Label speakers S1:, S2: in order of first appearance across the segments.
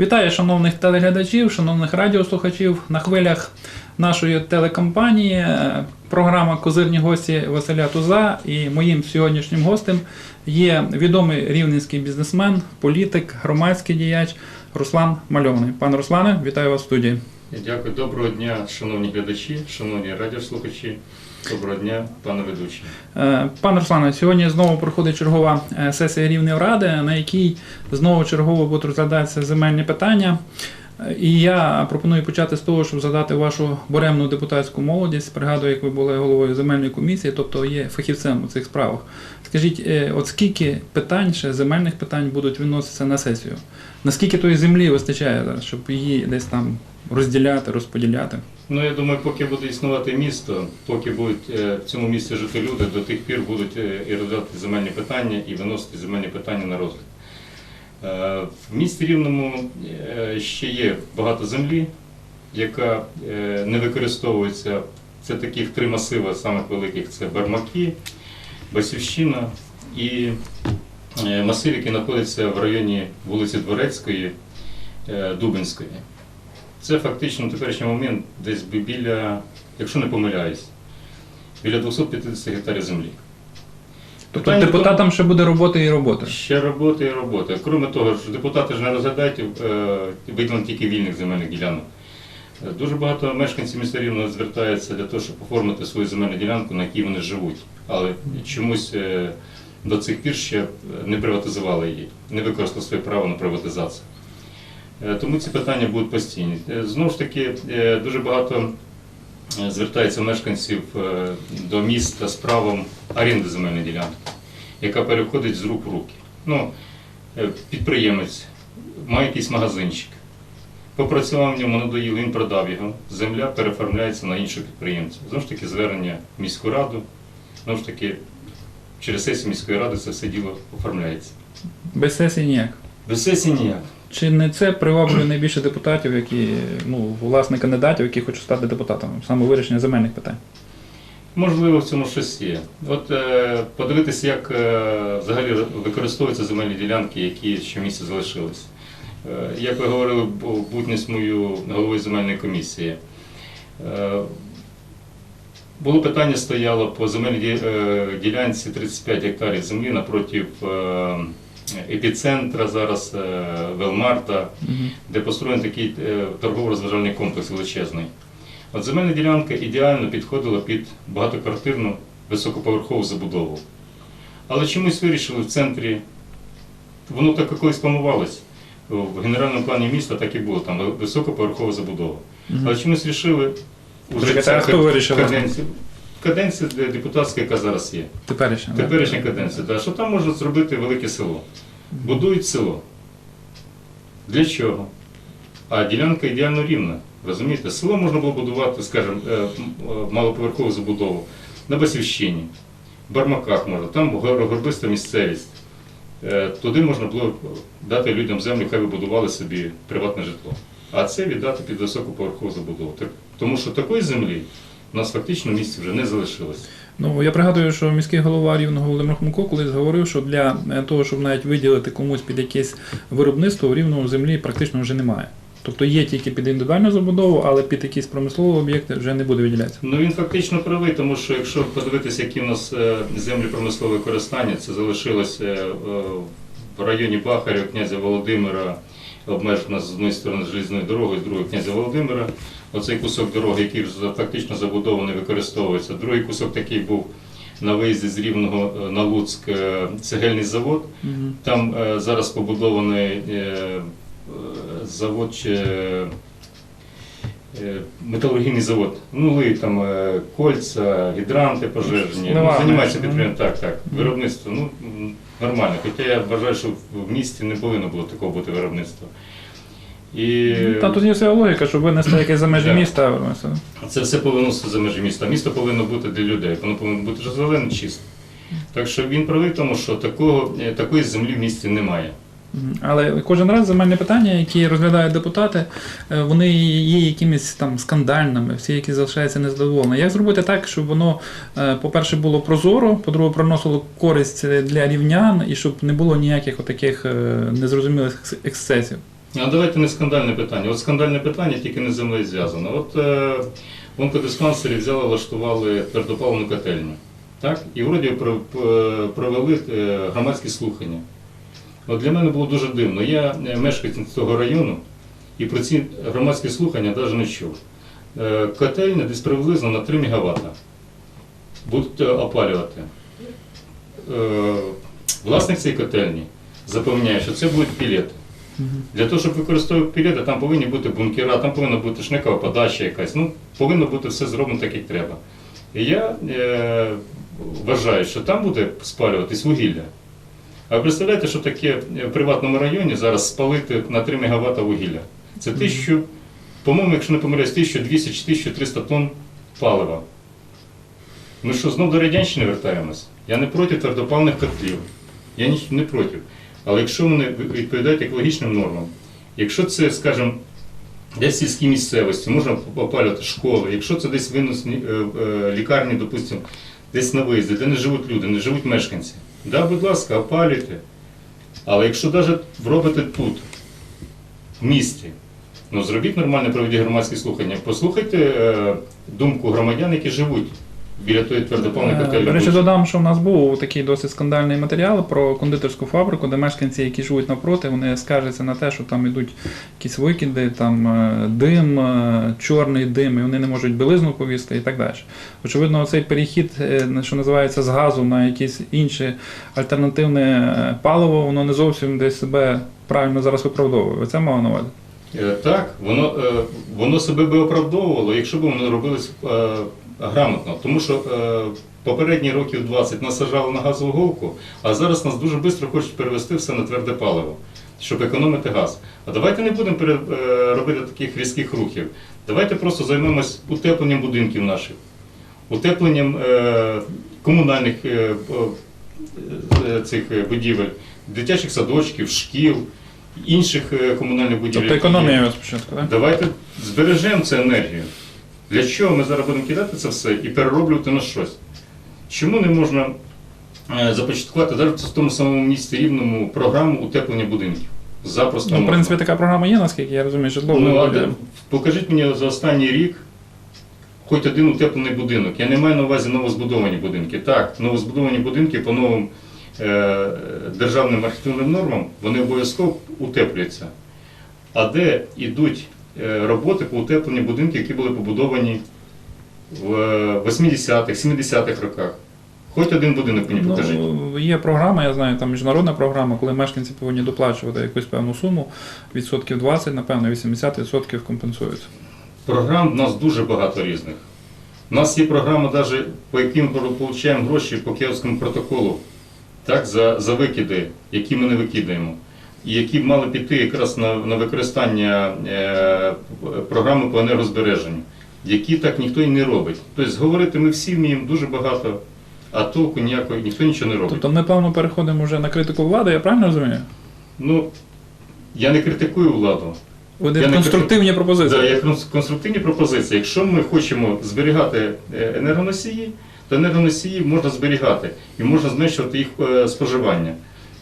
S1: Вітаю шановних телеглядачів, шановних радіослухачів на хвилях нашої телекомпанії. е, Програма Козирні гості Василя Туза і моїм сьогоднішнім гостем є відомий рівненський бізнесмен, політик, громадський діяч Руслан Мальований. Пане Руслане, вітаю вас в студії.
S2: Дякую. Доброго дня, шановні глядачі, шановні радіослухачі. Доброго дня, пане ведучий.
S1: Е, Пане Руслане, сьогодні знову проходить чергова е, сесія рівної ради, на якій знову чергово будуть розглядатися земельні питання. Е, І я пропоную почати з того, щоб задати вашу буремну депутатську молодість. Пригадую, як ви були головою земельної комісії, тобто є фахівцем у цих справах. Скажіть, от скільки питань ще земельних питань будуть виноситися на сесію? Наскільки тої землі вистачає зараз, щоб її десь там розділяти, розподіляти?
S2: Ну, я думаю, поки буде існувати місто, поки будуть е, в цьому місті жити люди, до тих пір будуть е, і розглядати земельні питання, і виносити земельні питання на розгляд. Е, В місті Рівному ще є багато землі, яка не використовується. Це таких три масиви самих великих: це Бармаки, Басівщина і масив, який знаходиться в районі вулиці Дворецької, Дубинської. Це фактично на теперішній момент десь біля, якщо не помиляюсь, біля 250 гектарів землі.
S1: Тобто
S2: Питання
S1: депутатам ще буде роботи і робота.
S2: Ще роботи і роботи. Крім того, що депутати ж не розглядають е, виділення тільки вільних земельних ділянок. Е, Дуже багато мешканців міста Рівного звертаються для того, щоб оформити свою земельну ділянку, на якій вони живуть. Але чомусь е, до цих пір ще не приватизували її, не використали своє право на приватизацію. Е, Тому ці питання будуть постійні. Е, Знову ж таки, е, дуже багато звертається мешканців до міста з правом оренди земельної ділянки яка переходить з рук в руки. Ну, підприємець має якийсь магазинчик. Попрацював в ньому, надоїв, він продав його. Земля переформляється на іншого підприємця. Знову ж таки, звернення в міську раду. Знову ж таки, через сесію міської ради це все діло оформляється.
S1: Без сесії ніяк.
S2: Без сесії ніяк.
S1: Чи не це приваблює найбільше депутатів, які, ну, власне, кандидатів, які хочуть стати депутатами, саме вирішення земельних питань?
S2: Можливо, в цьому щось є. От е, подивитися, як е, взагалі використовуються земельні ділянки, які в залишились. Е, як ви говорили, бу- будність мою головою земельної комісії. Е, було питання стояло по земельній е, ділянці 35 гектарів землі напроти е, епіцентра зараз е, Велмарта, де построєний такий е, торгово-розважальний комплекс величезний. От земельна ділянка ідеально підходила під багатоквартирну високоповерхову забудову. Але чомусь вирішили в центрі, воно так колись планувалось. В генеральному плані міста так і було, там високоповерхова забудова. Але чомусь вирішили
S1: а хто вирішив?
S2: Каденція депутатська, яка зараз є.
S1: Теперішня.
S2: Теперішня каденція, да, що там можуть зробити велике село. Будують село. Для чого? А ділянка ідеально рівна. Розумієте, село можна було будувати, скажімо, е, е, малоповерхову забудову на Басівщині, в Бармаках можна, там горбиста місцевість. Е, Туди можна було дати людям землю, хай вибудували собі приватне житло. А це віддати під високоповерхову забудову. Тому що такої землі у нас фактично в місті вже не залишилось.
S1: Ну, я пригадую, що міський голова Рівного Володимир Хмко колись говорив, що для е, того, щоб навіть виділити комусь під якесь виробництво, в рівному землі практично вже немає. Тобто є тільки під індивідуальну забудову, але під якісь промислові об'єкти вже не буде виділятися.
S2: Ну він фактично правий, тому що якщо подивитися, які в нас е, землі промислове використання, це залишилося е, в районі Бахаря, князя Володимира, обмежено з однієї сторони железною дорогою, з другої князя Володимира. Оцей кусок дороги, який вже фактично забудований, використовується. Другий кусок такий був на виїзді з Рівного е, на Луцьк е, цегельний завод.
S1: Мгм.
S2: Там е, зараз побудований е, е, завод чи е, металургійний завод. Ну, ли там е, кольця, гідранти пожежні. Ну,
S1: Ливарне.
S2: займається
S1: Мгм.
S2: підприємство. Так, так. Виробництво. Ну, нормально. Хоча я вважаю, що в місті не повинно було такого бути виробництва. І
S1: Та тут є своя логіка, щоб винести якесь за межі міста.
S2: це все повинно за межі міста. Місто повинно бути для людей, воно повинно бути розвалене чисте. Так що він правий тому, що такого, е, такої землі в місті немає.
S1: Але кожен раз земельні питання, які розглядають депутати, е, вони є якимись там скандальними, всі, які залишаються незадоволені. Як зробити так, щоб воно, е, по-перше, було прозоро, по-друге, приносило користь для рівнян і щоб не було ніяких таких незрозумілих ексцесів?
S2: А давайте не скандальне питання. От скандальне питання тільки не з землею зв'язано. От е, онкодиспансері взяли, влаштували твердопаливну котельню. Так? І вроді провели е, громадські слухання. От для мене було дуже дивно. Я е, мешканець цього району і про ці громадські слухання навіть не чув. Е, Котельня десь приблизно на 3 МВт будуть е, опалювати. Власник цієї котельні запевняє, що це будуть пілети. Для того, щоб використовувати пілети, там повинні бути бункера, там повинна бути шникова подача якась. Ну, повинно бути все зроблено так, як треба. І я е, вважаю, що там буде спалюватись вугілля. А ви представляєте, що таке в приватному районі зараз спалити на 3 МВт вугілля? Це тисячу, по-моєму, якщо не помиляюсь, 1200 чи 1300 тонн палива. Ми що, знов до Радянщини вертаємось? Я не проти твердопаливних котлів. Я ні- не проти. Але якщо вони відповідають екологічним нормам, якщо це, скажімо, десь в сільській місцевості, можна опалювати школи, якщо це десь виносні е, е, лікарні, допустимо, десь на виїзді, де не живуть люди, не живуть мешканці. Да, будь ласка, опалюйте. Але якщо навіть робите тут, в місті, ну зробіть нормально, проведіть громадські слухання, послухайте е, думку громадян, які живуть біля тої твердопаливної
S1: Е,
S2: котельні.
S1: До речі, додам, що в нас був такий досить скандальний матеріал про кондитерську фабрику, де мешканці, які живуть навпроти, вони скаржаться на те, що там йдуть якісь викиди, там е, дим, е, чорний дим, і вони не можуть білизну повісти і так далі. Очевидно, цей перехід, що називається з газу на якесь інше альтернативне паливо, воно не зовсім десь себе правильно зараз виправдовує. Ви це мало на увазі?
S2: Так, воно, воно себе би оправдовувало, якщо б воно робилось грамотно. Тому що е, попередні років 20 нас сажали на газову голку, а зараз нас дуже швидко хочуть перевести все на тверде паливо, щоб економити газ. А давайте не будемо е, робити таких різких рухів. Давайте просто займемось утепленням будинків наших, утепленням е, комунальних цих будівель, дитячих садочків, шкіл, інших комунальних будівель.
S1: Тобто економія спочатку, так?
S2: Давайте збережемо цю енергію. Для чого ми зараз будемо кидати це все і перероблювати на щось? Чому не можна е, започаткувати навіть в тому самому місті рівному програму утеплення будинків? Запросто
S1: Ну, в принципі, така програма є, наскільки я розумію, житловий
S2: Ну, а де- покажіть мені за останній рік хоч один утеплений будинок. Я не маю на увазі новозбудовані будинки. Так, новозбудовані будинки по новим е, державним архітектурним нормам вони обов'язково утеплюються. А де йдуть роботи по утепленню будинків, які були побудовані в е, 80-х, 70-х роках? Хоч один будинок мені покажіть.
S1: Ну, є програма, я знаю, там міжнародна програма, коли мешканці повинні доплачувати якусь певну суму, відсотків 20, напевно, 80% компенсуються.
S2: Програм в нас дуже багато різних. У нас є програма, навіть, по яким ми отримуємо гроші по Київському протоколу так, за, за викиди, які ми не викидаємо, які б мали піти якраз на, на використання е, програми по енергозбереженню, які так ніхто і не робить. Тобто говорити ми всі вміємо дуже багато, а толку ніякого, ніхто нічого не робить.
S1: Тобто ми плавно переходимо вже на критику влади, я правильно розумію?
S2: Ну, я не критикую владу.
S1: Вони конструктивні пропозиції.
S2: Да, як конструктивні пропозиції. Якщо ми хочемо зберігати е, енергоносії, то енергоносії можна зберігати і можна зменшувати їх е, споживання.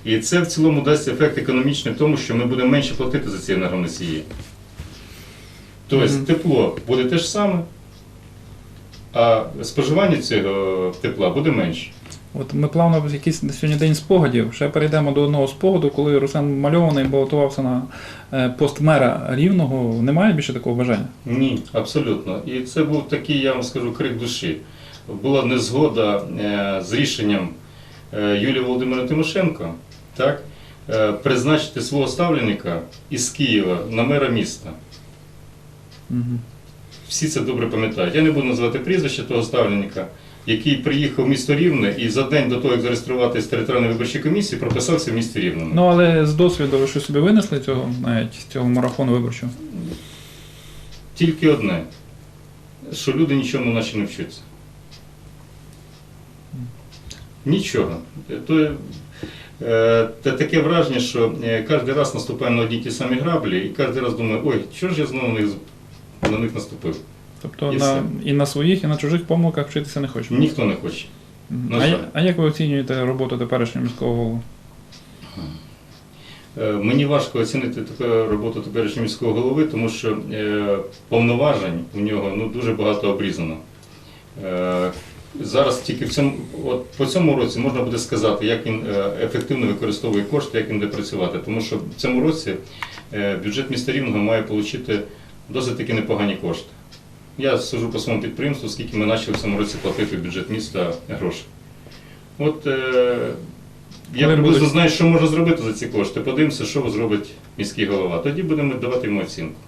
S2: І це в цілому дасть ефект економічний в тому, що ми будемо менше платити за ці енергоносії. Тобто
S1: Мгм.
S2: тепло буде те ж саме, а споживання цього тепла буде менше.
S1: От ми плавно в якийсь сьогодні день спогадів. Ще перейдемо до одного спогаду, коли Руслан Мальований балотувався на е, пост мера рівного. Немає більше такого бажання?
S2: Ні, абсолютно. І це був такий, я вам скажу, крик душі. Була незгода е, з рішенням е, Юлії Володимира Тимошенко так, е, призначити свого ставленника із Києва на мера міста.
S1: Угу.
S2: Всі це добре пам'ятають. Я не буду називати прізвище того ставленника, який приїхав в місто Рівне і за день до того, як зареєструватися в територіальній виборчій комісії, прописався в місті Рівному.
S1: Ну але з досвіду ви що собі винесли цього навіть з цього марафону виборчого?
S2: Тільки одне, що люди нічому наче не вчаться. Нічого. То, е, та таке враження, що е, кожен раз наступає на одні ті самі граблі, і кожен раз думає, ой, чого ж я знову на них, наступив?
S1: Тобто
S2: І
S1: на,
S2: все.
S1: і на своїх, і на чужих помилках вчитися не хочете?
S2: Ніхто не хоче. На
S1: А, а як ви оцінюєте роботу теперішнього міського голови?
S2: Е, Мені важко оцінити таку роботу теперішнього міського голови, тому що е, повноважень у нього ну, дуже багато обрізано. Зараз тільки в цьому, от по цьому році можна буде сказати, як він е, ефективно використовує кошти, як він буде працювати. Тому що в цьому році е, бюджет міста Рівного має отримати досить таки непогані кошти. Я сужу по своєму підприємству, скільки ми почали в цьому році платити в бюджет міста гроші. От е, я приблизно знаю, що можу зробити за ці кошти. Подивимося, що зробить міський голова. Тоді будемо давати йому оцінку.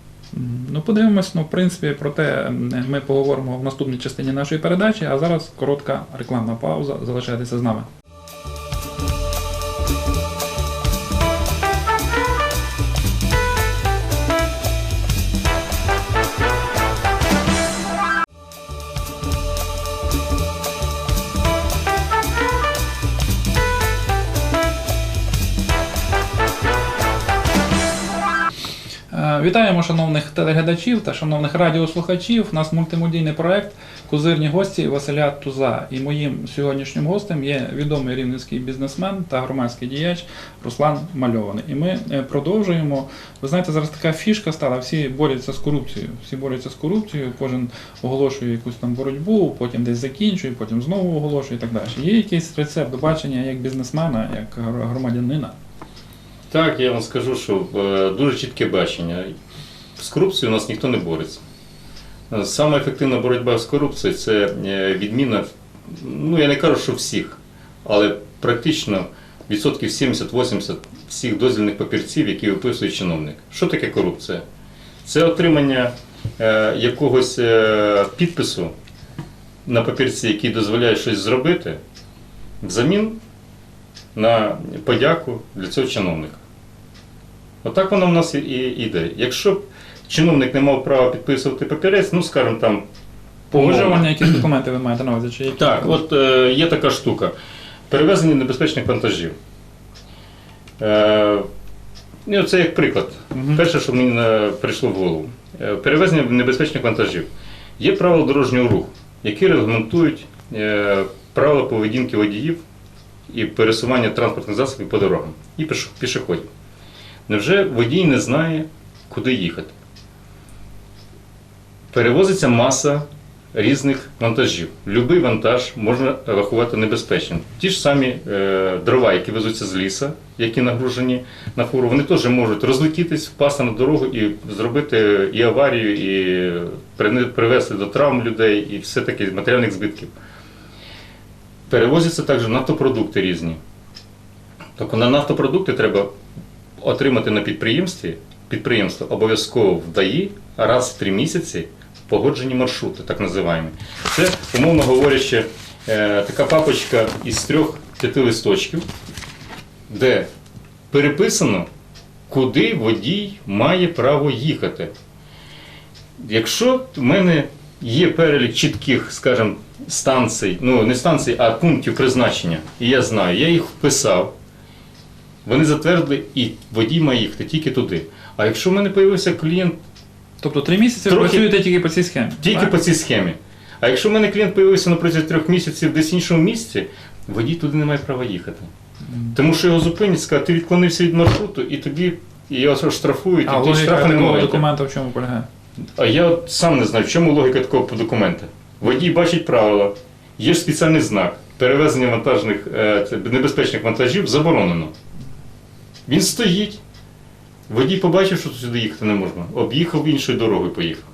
S1: Ну, подивимось, ну, в принципі, про те ми поговоримо в наступній частині нашої передачі, а зараз коротка рекламна пауза. Залишайтеся з нами. Вітаємо шановних телеглядачів та шановних радіослухачів. У нас мультимедійний проект Козирні гості Василя Туза. І моїм сьогоднішнім гостем є відомий рівненський бізнесмен та громадський діяч Руслан Мальований. І ми е, продовжуємо. Ви знаєте, зараз така фішка стала, всі борються з корупцією. Всі борються з корупцією, кожен оголошує якусь там боротьбу, потім десь закінчує, потім знову оголошує і так далі. Є якийсь рецепт бачення як бізнесмена, як громадянина?
S2: Так, я вам скажу, що е, дуже чітке бачення. З корупцією у нас ніхто не бореться. Е, Саме ефективна боротьба з корупцією це е, відміна, ну я не кажу, що всіх, але практично відсотків 70-80 всіх дозвільних папірців, які виписує чиновник. Що таке корупція? Це отримання якогось підпису на папірці, який дозволяє щось зробити, взамін на подяку для цього чиновника. Отак воно в нас і, йде. Якщо б чиновник не мав права підписувати папірець, ну скажімо там.
S1: Погоджування, якісь документи ви маєте на увазі? Чи які?
S2: Так, от е, є така штука. Перевезення небезпечних вантажів. Е, ну, це як приклад.
S1: Мгм.
S2: Перше, що мені е, прийшло в голову. Е, перевезення небезпечних вантажів. Є правила дорожнього руху, які регламентують е, правила поведінки водіїв і пересування транспортних засобів по дорогам і піш- пішоходів. Невже водій не знає, куди їхати? Перевозиться маса різних вантажів. Любий вантаж можна рахувати небезпечним. Ті ж самі е, дрова, які везуться з ліса, які нагружені на фуру, вони теж можуть розлетітись, впасти на дорогу і зробити і аварію, і привести до травм людей, і все таки матеріальних збитків. Перевозяться також нафтопродукти різні. Тобто на нафтопродукти треба отримати на підприємстві, підприємство обов'язково в ДАІ раз в три місяці погоджені маршрути, так називаємо. Це, умовно говорячи, е, така папочка із трьох-п'яти листочків, де переписано, куди водій має право їхати. Якщо в мене є перелік чітких, скажімо, станцій, ну не станцій, а пунктів призначення, і я знаю, я їх вписав, вони затвердили, і водій має їхати тільки туди. А якщо в мене з'явився клієнт
S1: Тобто три місяці ви
S2: Трохи-
S1: працюєте тільки по цій схемі.
S2: тільки
S1: так?
S2: по цій схемі. А якщо в мене клієнт з'явився на протязі трьох місяців десь в іншому місці, водій туди не має права їхати. Тому що його зупинять, скажуть, ти відклонився від маршруту, і тобі і його штрафують,
S1: А
S2: і
S1: логіка
S2: штрафи не
S1: такого документа в чому полягає?
S2: А я от сам не знаю, в чому логіка такого по документа. Водій бачить правила, є ж спеціальний знак. Перевезення вантажних, е, це, небезпечних вантажів заборонено. Він стоїть. Водій побачив, що сюди їхати не можна. Об'їхав іншою дорогою поїхав.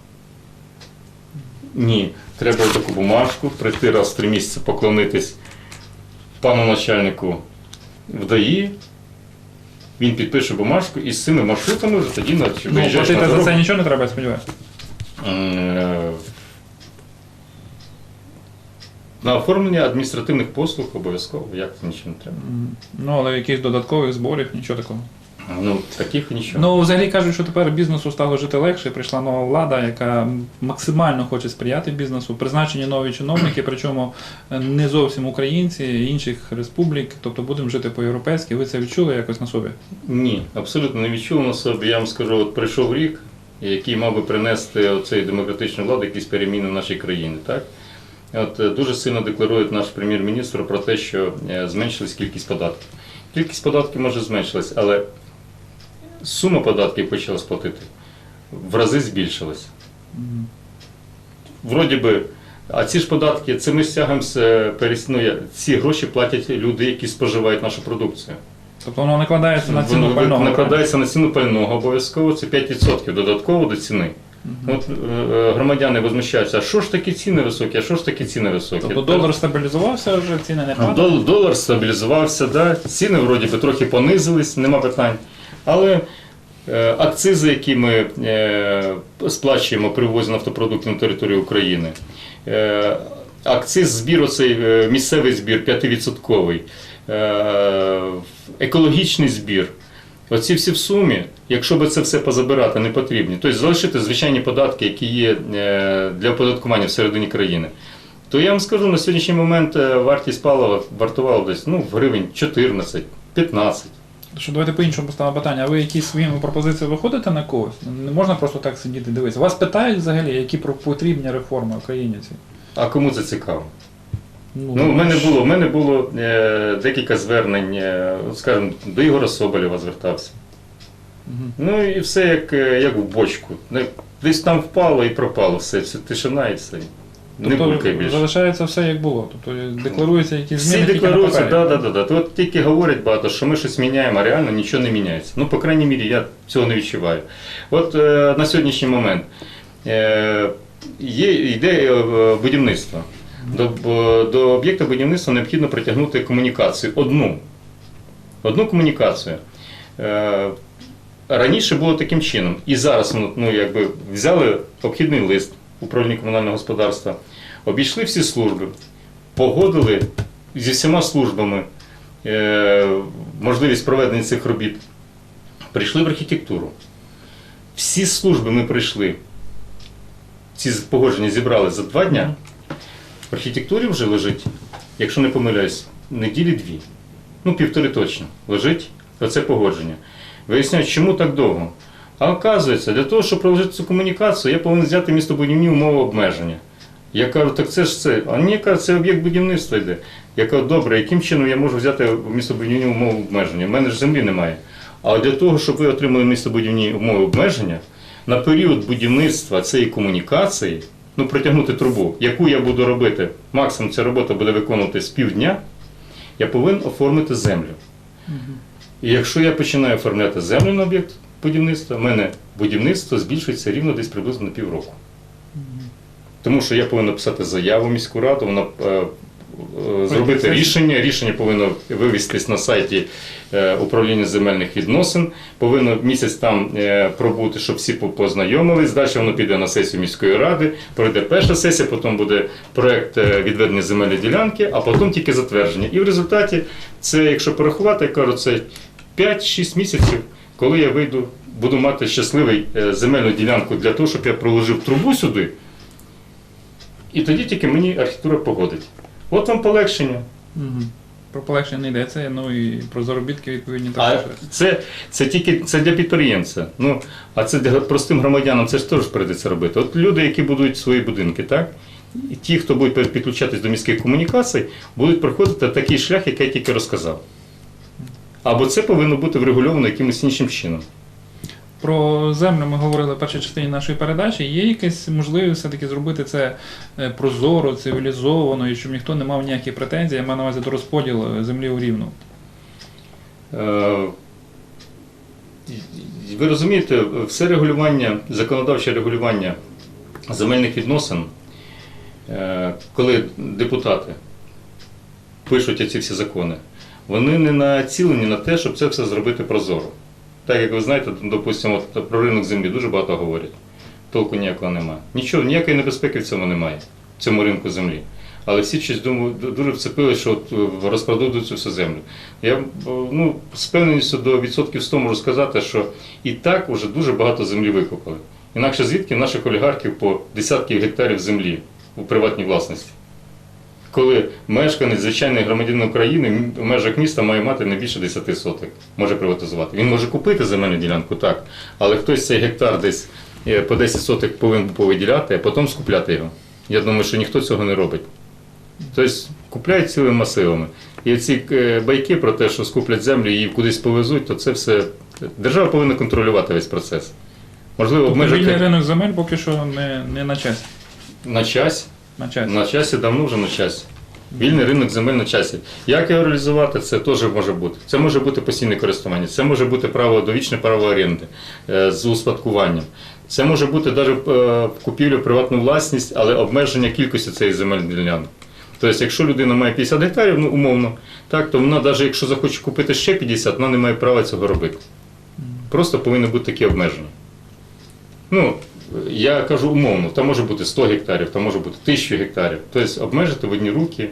S2: Ні, треба таку бумажку, прийти раз в три місяці поклонитись пану начальнику в ДАІ. Він підпише бумажку і з цими маршрутами вже тоді на-
S1: Ну,
S2: виїжджаєш на
S1: платити за
S2: дорогу.
S1: це нічого не треба, я сподіваюся.
S2: Е, На оформлення адміністративних послуг обов'язково, як це нічого не треба.
S1: Ну, але якихось додаткових зборів, нічого такого.
S2: Ну, таких нічого.
S1: Ну, взагалі кажуть, що тепер бізнесу стало жити легше. Прийшла нова влада, яка максимально хоче сприяти бізнесу. Призначені нові чиновники, причому е, не зовсім українці, інших республік. Тобто будемо жити по-європейськи. Ви це відчули якось на собі?
S2: Ні, абсолютно не відчув на собі. Я вам скажу, от прийшов рік, який мав би принести оцей демократичну владу, якісь переміни в нашій країні. Так? От е, дуже сильно декларує наш прем'єр-міністр про те, що е, зменшилась кількість податків. Кількість податків може зменшилась, але сума податків почала сплатити в рази збільшилася. Вроді би, а ці ж податки, це ми стягуємося, перес- ну, ці гроші платять люди, які споживають нашу продукцію.
S1: Тобто воно накладається на ціну
S2: Воно
S1: пального.
S2: накладається на ціну пального обов'язково, це 5% додатково до ціни. От е, громадяни возмущаються, а що ж такі ціни високі, а що ж такі ціни високі?
S1: Тобто долар стабілізувався вже, ціни не
S2: А
S1: падають.
S2: Дол- долар стабілізувався, да? ціни вроді би трохи понизились, нема питань. Але е, акцизи, які ми е, сплачуємо при ввозі нафтопродуктів на територію України, е, акциз збір, оцей е, місцевий збір 5%, е, екологічний збір. Оці всі в сумі, якщо би це все позабирати, не потрібні, тобто залишити звичайні податки, які є е, для оподаткування всередині країни, то я вам скажу, на сьогоднішній момент е, вартість палива вартувала десь ну, в гривень 14, 15.
S1: Що давайте по-іншому поставимо питання. А ви якісь своїми пропозиціями виходите на когось? Не можна просто так сидіти дивитися. Вас питають взагалі, які потрібні реформи в країні ці?
S2: А кому це цікаво? Ну, в мене було, в мене було е, декілька звернень, е, скажімо, до Ігора Соболєва звертався.
S1: Мгм.
S2: Ну і все як, е, як в бочку. Не- Десь там впало і пропало все, все тишина і все. Не
S1: Тобто
S2: більше.
S1: залишається все як було. Тобто декларуються якісь
S2: Всі
S1: зміни. тільки на
S2: декларуються,
S1: папері.
S2: да, да, да, да. От тільки говорять багато, що ми щось міняємо, а реально нічого не міняється. Ну, по крайній мірі, я цього не відчуваю. От е, на сьогоднішній момент е, є, йде е, будівництво. До, до об'єкта будівництва необхідно притягнути комунікацію. Одну. Одну комунікацію. Е, раніше було таким чином. І зараз ну, ну, якби, взяли обхідний лист управління комунального господарства, обійшли всі служби, погодили зі всіма службами е, можливість проведення цих робіт. Прийшли в архітектуру. Всі служби ми прийшли. Ці погодження зібрали за два дня. В архітектурі вже лежить, якщо не помиляюсь, неділі дві. Ну, півтори точно. Лежить оце погодження. Виясняють, чому так довго. А оказується, для того, щоб проложити цю комунікацію, я повинен взяти містобудівні умови обмеження. Я кажу, так це ж це. А ні, кажу, це об'єкт будівництва йде. Я кажу, добре, яким чином я можу взяти містобудівні умови обмеження? У мене ж землі немає. А для того, щоб ви отримали містобудівні умови обмеження, на період будівництва цієї комунікації, ну, протягнути трубу, яку я буду робити, максимум ця робота буде виконувати з півдня, я повинен оформити землю. І якщо я починаю оформляти землю на об'єкт будівництва, в мене будівництво збільшується рівно десь приблизно на півроку. Тому що я повинен писати заяву в міську раду, вона е, зробити рішення. Рішення повинно вивестись на сайті е, управління земельних відносин. Повинно місяць там е, пробути, щоб всі познайомились. Далі воно піде на сесію міської ради, пройде перша сесія, потім буде проект е, відведення земельної ділянки, а потім тільки затвердження. І в результаті це, якщо порахувати, я кажу, це 5-6 місяців, коли я вийду, буду мати щасливий е, земельну ділянку для того, щоб я проложив трубу сюди. І тоді тільки мені архітектура погодить. От вам полегшення.
S1: Мгм. Про полегшення не йдеться, ну і про заробітки відповідні
S2: А
S1: також.
S2: це, це тільки це для підприємця. Ну, а це для простим громадянам це ж теж прийдеться робити. От люди, які будують свої будинки, так? І ті, хто будуть підключатись до міських комунікацій, будуть проходити такий шлях, який я тільки розказав. Або це повинно бути врегульовано якимось іншим чином.
S1: Про землю ми говорили в першій частині нашої передачі. Є якась можливість все-таки зробити це е, прозоро, цивілізовано, і щоб ніхто не мав ніяких претензій, я маю на увазі до розподілу землі у рівну.
S2: Е, Ви розумієте, все регулювання, законодавче регулювання земельних відносин, е, коли депутати пишуть ці всі закони, вони не націлені на те, щоб це все зробити прозоро. Так як ви знаєте, допустимо, от про ринок землі дуже багато говорять. Толку ніякого немає. Нічого, ніякої небезпеки в цьому немає, в цьому ринку землі. Але всі щось думають, дуже вцепили, що е, розпродадуть цю всю землю. Я е, ну, з певністю до відсотків 100 можу сказати, що і так вже дуже багато землі викопали. Інакше звідки наших олігархів по десятки гектарів землі у приватній власності? Коли мешканець, звичайний громадянин України в межах міста має мати не більше 10 соток, може приватизувати. Він може купити земельну ділянку, так, але хтось цей гектар десь е, по 10 соток повинен повиділяти, а потім скупляти його. Я думаю, що ніхто цього не робить. Тобто Купляють цілими масивами. І ці е, байки про те, що скуплять землю і її кудись повезуть, то це все. Держава повинна контролювати весь процес. Можливо,
S1: Тобто вільний ринок земель поки що не, не на часі.
S2: на час.
S1: На часі.
S2: На часі давно вже на часі. Вільний ринок земель на часі. Як його реалізувати, це теж може бути. Це може бути постійне користування, це може бути право довічне право оренди е, з успадкуванням. Це може бути навіть купівля приватну власність, але обмеження кількості цієї земельної ділянки. Тобто, якщо людина має 50 гектарів, ну умовно, так, то вона, навіть якщо захоче купити ще 50, вона не має права цього робити. Просто повинні бути такі обмеження. Ну, я кажу умовно, там може бути 100 гектарів, там може бути 1000 гектарів. Тобто обмежити в одні руки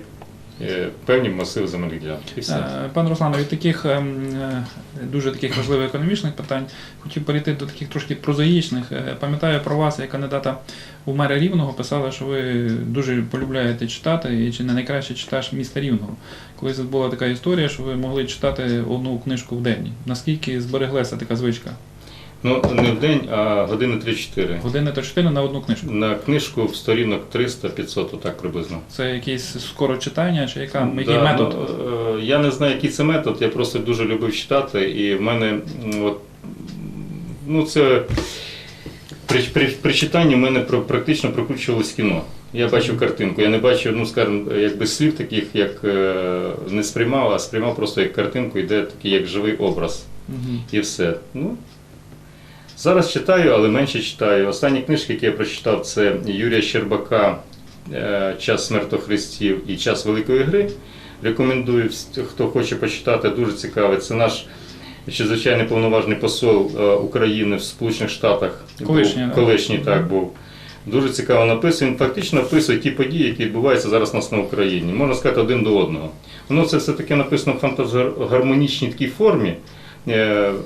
S2: е, певні масиви земельних ділянок.
S1: Е, Пане Руслане, від таких ем, е, дуже таких важливих економічних питань хотів перейти до таких трошки прозаїчних. Пам'ятаю про вас, як кандидата у мера Рівного, писали, що ви дуже полюбляєте читати і чи не найкраще читач міста Рівного. Колись була така історія, що ви могли читати одну книжку в день. Наскільки збереглася така звичка?
S2: Ну, не в день, а години 3-4.
S1: Години то 4 на одну книжку.
S2: На книжку в сторінок 300-500, отак приблизно.
S1: Це якесь скорочитання, чи яка, який
S2: Да,
S1: метод?
S2: ну, я не знаю, який це метод, я просто дуже любив читати, і в мене от, ну, це при, при, при читанні в мене практично прокручувалось кіно. Я бачив картинку, я не бачив, ну скажімо, якби слів таких, як е, не сприймав, а сприймав просто як картинку, йде такий як живий образ.
S1: Мгм.
S2: І все. Ну, зараз читаю, але менше читаю. Останні книжки, які я прочитав, це Юрія Щербака е, Час смертохристів і Час Великої гри. Рекомендую, хто хоче почитати, дуже цікавий. Це наш чрезвичайний повноважний посол е, України в Сполучених Штатах.
S1: Колишній, да?
S2: Колишній так
S1: Мгм.
S2: був. Дуже цікаво написано. Він фактично описує ті події, які відбуваються зараз у нас на Україні. Можна сказати, один до одного. Воно це все таки написано в фантазгармонічній такій формі,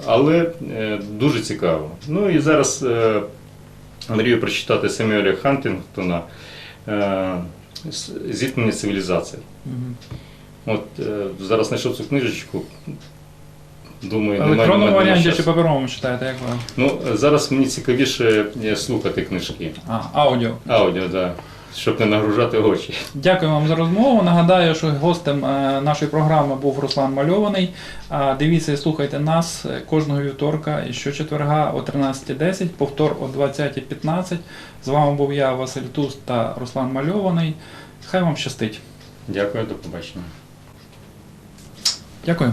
S2: але е, дуже цікаво. Ну і зараз е, мрію прочитати Семюеля Хантингтона е, Зіткнення цивілізацій. От е, зараз знайшов цю книжечку. Думаю,
S1: В
S2: немає
S1: електронному
S2: немає
S1: варіанті
S2: часу.
S1: чи паперовому читаєте, як ви?
S2: Ну, е, зараз мені цікавіше е, слухати книжки.
S1: А, аудіо.
S2: Аудіо, так. Да, щоб не нагружати очі.
S1: Дякую вам за розмову. Нагадаю, що гостем е, нашої програми був Руслан Мальований. Дивіться і слухайте нас е, кожного вівторка і щочетверга о 13.10, повтор о 20.15. З вами був я, Василь Туз та Руслан Мальований. Хай вам щастить.
S2: Дякую, до побачення.
S1: Дякую.